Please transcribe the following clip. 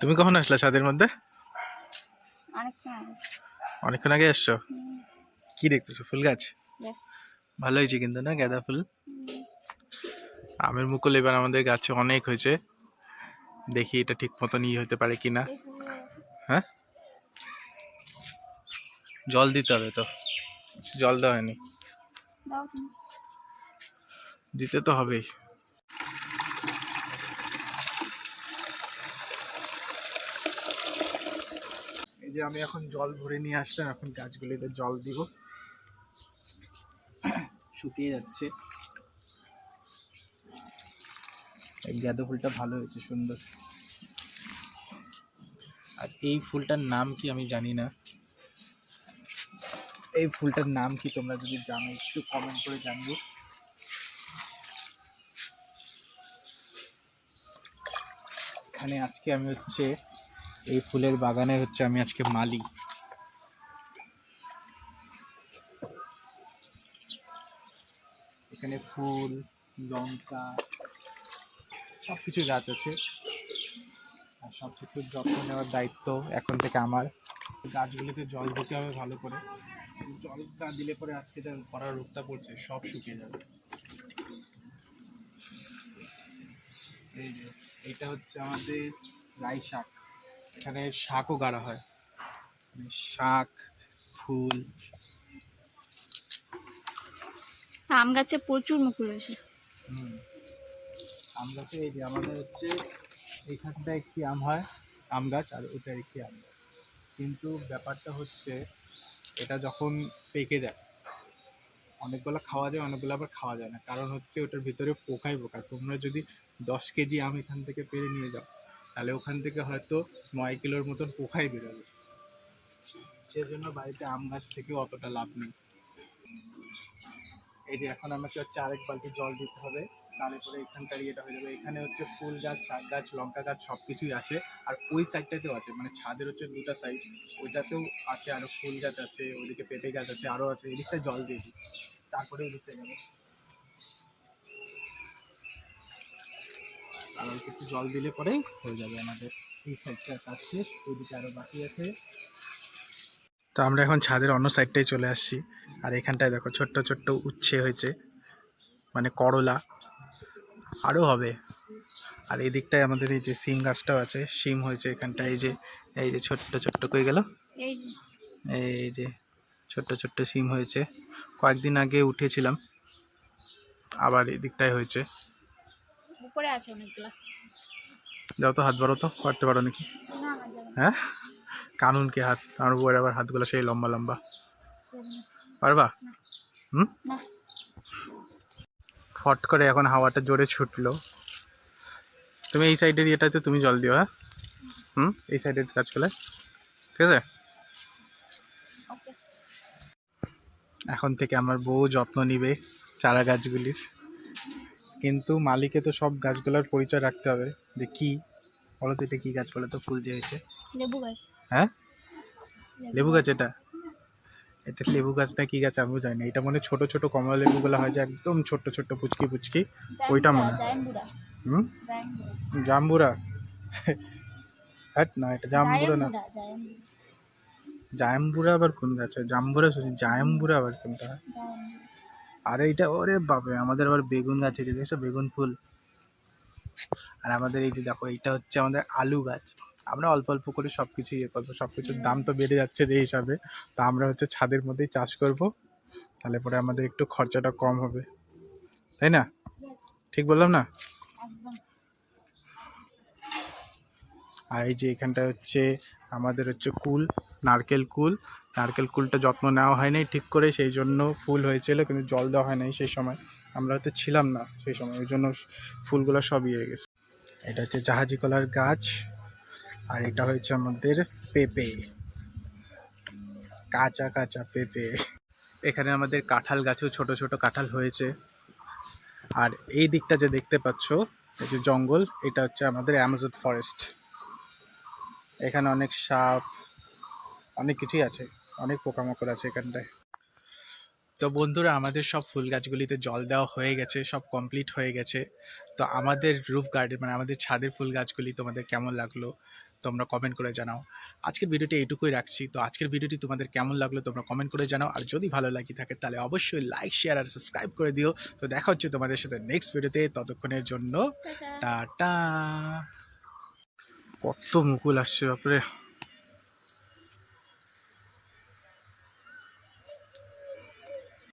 তুমি কখন আসলে ছাদের মধ্যে? অনেকক্ষণ আগে। এসছো? কি দেখতেছো? ফুল গাছ? ভালো হয়েছে কিন্তু না গাঁদা ফুল? আমের মুকুল এবার আমাদের গাছে অনেক হয়েছে। দেখি এটা ঠিক মতন ই হতে পারে কিনা। এই ফুলগুলো হ্যাঁ? জল দিতে হবে তো। জল দেওয়া হয়নি। দিতে তো হবেই। যে আমি এখন জল ভরে নিয়ে আসলাম, এখন গাছগুলিতে জল দিব। শুকিয়ে যাচ্ছে। গাঁদা ফুলটা ভালো হয়েছে, সুন্দর। আর এই ফুলটার নাম কি আমি জানি না। এই ফুলটার নাম কি তোমরা যদি জানো, একটু কমেন্ট করে জানব এখানে আজকে আমি হচ্ছে এই ফুলের বাগানের হচ্ছে আমি আজকে মালি এখানে ফুল, লঙ্কা সব কিছু গাছ আছে। আর সব কিছুর যত্ন নেওয়ার দায়িত্ব এখন থেকে আমার। গাছগুলিতে জল দিতে হবে ভালো করে। জল না দিলে পরে আজকে যা করার রোগটা পড়ছে, সব শুকিয়ে যাবে। এই যে, এটা হচ্ছে আমাদের রাই শাক এখানে শাকও গাড়া হয়। মানে শাক ফুল। আম গাছে প্রচুর মুকুল হুম। আম গাছে এই যে আমাদের হচ্ছে এইখানটা একটি আম হয় আম গাছ আর ওটা একটি আম গাছ। কিন্তু ব্যাপারটা হচ্ছে এটা যখন পেকে যায় অনেকগুলো খাওয়া যায় অনেকগুলো আবার খাওয়া যায় না। কারণ হচ্ছে ওটার ভিতরে পোকাই পোকা। তোমরা যদি দশ কেজি আম এখান থেকে পেরে নিয়ে যাও তাহলে ওখান থেকে হয়তো নয় কিলোর মতন পোকাই বেরোবে। সেজন্য বাড়িতে আম গাছ থেকে অতটা লাভ নেই। এই যে এখন আমাকে হচ্ছে আরেক বালতি জল দিতে হবে, তাহলে পরে এখানকার ইয়েটা হয়ে যাবে। এখানে হচ্ছে ফুল গাছ, শাক গাছ, লঙ্কা গাছ সব কিছুই আছে। আর ওই সাইডটাতেও আছে মানে ছাদের হচ্ছে দুটো সাইড। ওইটাতেও আছে আরও ফুল গাছ আছে, ওইদিকে পেঁপে গাছ আছে আরও আছে এদিকটা জল দিয়ে দিই। তারপরে ওইদিকটা যাব। আর অল্প একটু জল দিলে পরেই হয়ে যাবে আমাদের। এই সাইডটার কাজ শেষ ওইদিকে আরও বাকি আছে। তো আমরা এখন ছাদের অন্য সাইডটাই চলে আসছি। আর এখানটায় দেখো ছোট্ট ছোট্ট উচ্ছে হয়েছে মানে করলা। আরও হবে। আর এই দিকটায় আমাদের এই যে সিম গাছটাও আছে সিম হয়েছে এখানটায়। এই যে এই যে ছোট্ট ছোট্ট কই গেল? এই যে। এই যে ছোট্ট ছোট্ট সিম হয়েছে। কয়েকদিন আগে উঠেছিলাম আবার এই দিকটায় হয়েছে। উপরে আছে অনেকগুলো। যাও তো হাত বাড়ো তো করতে পারো নাকি? হ্যাঁ? কানুনকে হাত আমার বউয়ের আবার হাতগুলো সেই লম্বা লম্বা। পারবা? হুম? ফট করে এখন হাওয়াটা জোরে ছুটলো। তুমি এই সাইডের ইয়েটাতে তুমি জল দিও হ্যাঁ? হুম? এই সাইডের গাছগুলো ঠিক আছে? এখন থেকে আমার বউ যত্ন নিবে চারা গাছগুলির কিন্তু মালিকে তো সব গাছগুলোর পরিচয় রাখতে হবে যে কি? বলো তো এটা কী গাছ বলো তো ফুল যে হয়েছে। লেবু গাছ। হ্যাঁ? লেবু গাছ এটা? এটা লেবু গাছটা কি গাছ আমিও জানি না। এটা মনে ছোট ছোট কমলা লেবুগুলো হয় যে একদম ছোট্ট ছোট্ট পুচকি পুচকি। ওইটা মনে হয়। হুম? জাম্বুরা। হ্যাট না এটা জাম্বুরা না। জায়ম্বুরা আবার কোন গাছ জাম্বুরা শুনছি জায়াম্বুরা আবার কোনটা হয়? আর এইটা ওরে বাপরে আমাদের আবার বেগুন গাছ হয়েছে দেখছ? বেগুন ফুল। আর আমাদের এই যে দেখো এইটা হচ্ছে আমাদের আলু গাছ। আমরা অল্প অল্প করে সব কিছু ইয়ে করব সব কিছুর দাম তো বেড়ে যাচ্ছে যে হিসাবে। তা আমরা হচ্ছে ছাদের মধ্যেই চাষ করব তাহলে পরে আমাদের একটু খরচাটা কম হবে। তাই না? ঠিক বললাম না? আর এই যে এখানটা হচ্ছে আমাদের হচ্ছে কুল নারকেল কুল। নারকেল কুলটা যত্ন নেওয়া হয়নি ঠিক করে, সেই জন্য ফুল হয়েছিল, কিন্তু জল দেওয়া হয় নাই সেই সময়। আমরা হয়তো ছিলাম না সেই সময়, ওই জন্য ফুলগুলো সব ইয়ে গেছে। এটা হচ্ছে জাহাজি কলার গাছ, আর এটা হচ্ছে আমাদের পেঁপে। কাঁচা কাঁচা পেঁপে। এখানে আমাদের কাঁঠাল গাছেও ছোট ছোট কাঁঠাল হয়েছে। আর এই দিকটা যে দেখতে পাচ্ছ, এই যে জঙ্গল, এটা হচ্ছে আমাদের অ্যামাজন ফরেস্ট। এখানে অনেক সাপ, অনেক কিছুই আছে। অনেক পোকামাকড় আছে এখানটায়। তো বন্ধুরা আমাদের সব ফুল গাছগুলিতে জল দেওয়া হয়ে গেছে সব কমপ্লিট হয়ে গেছে। তো আমাদের রুফ গার্ডেন মানে আমাদের ছাদের ফুল গাছগুলি তোমাদের কেমন লাগল তোমরা কমেন্ট করে জানাও। আজকের ভিডিওটি এইটুকুই রাখছি। তো আজকের ভিডিওটি তোমাদের কেমন লাগল তোমরা কমেন্ট করে জানাও। আর যদি ভালো লাগে থাকে তাহলে অবশ্যই লাইক শেয়ার আর সাবস্ক্রাইব করে দিও। তো দেখা হচ্ছে তোমাদের সাথে নেক্সট ভিডিওতে। ততক্ষণের জন্য টাটা। টাটা। কত মুকুল আসছে বাপরে।